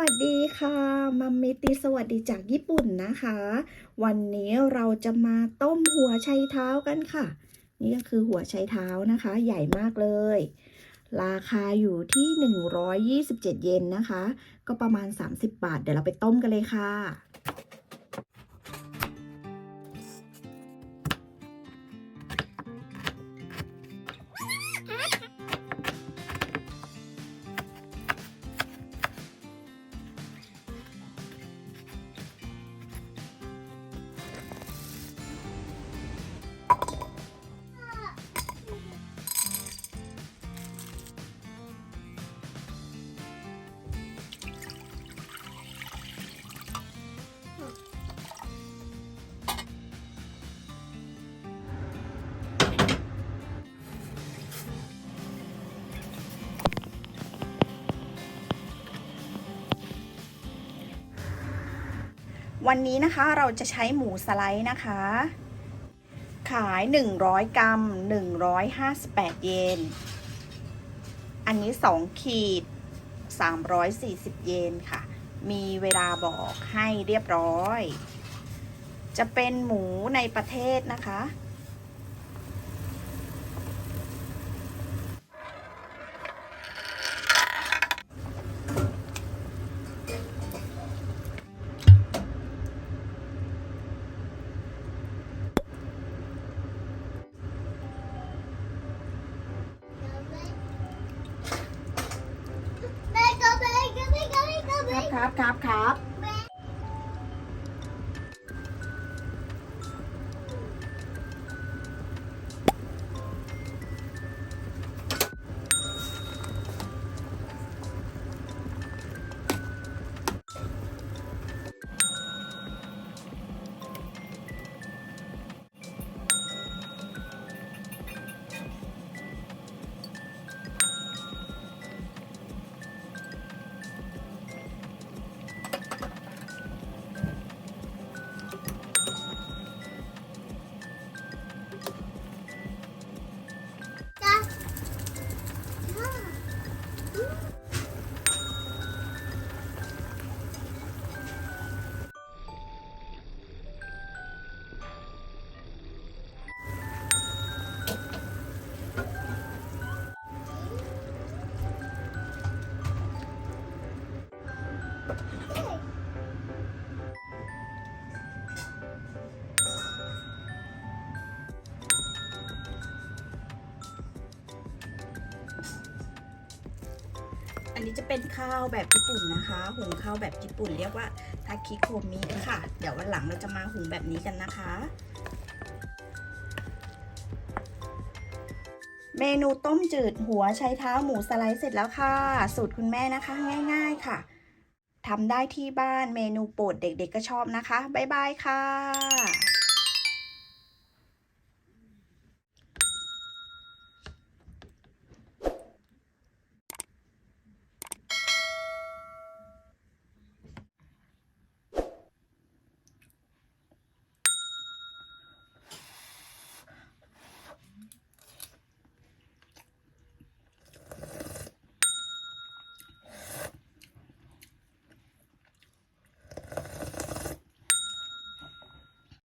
วัสดีค่ะมัมมิตีสวัสดีจากญี่ปุ่นนะคะ วันนี้เราจะมาต้มหัวไชเท้ากันค่ะ นี่ก็คือหัวไชเท้านะคะ ใหญ่มากเลย ราคาอยู่ที่ 127 เยนนะคะ ก็ประมาณ 30 บาท เดี๋ยวเราไปต้มกันเลยค่ะ วันนี้นะคะเราจะใช้หมูสไลด์นะคะ ขาย 100 กรัม 158 เยน อันนี้ 2 ขีด 340 เยนค่ะ มีเวลาบอกให้เรียบร้อย จะเป็นหมูในประเทศนะคะ ครับครับครับ อันนี้จะเป็นข้าวแบบญี่ปุ่นนะคะหุงข้าวแบบญี่ปุ่นเรียกว่าทาคิโคมิค่ะ เดี๋ยววันหลังเราจะมาหุงแบบนี้กันนะคะ เมนูต้มจืดหัวไชเท้าหมูสไลด์เสร็จแล้วค่ะ สูตรคุณแม่นะคะง่าย ๆค่ะทำได้ที่บ้านเมนูโปรดเด็กๆก็ชอบนะคะ บ๊ายบายค่ะ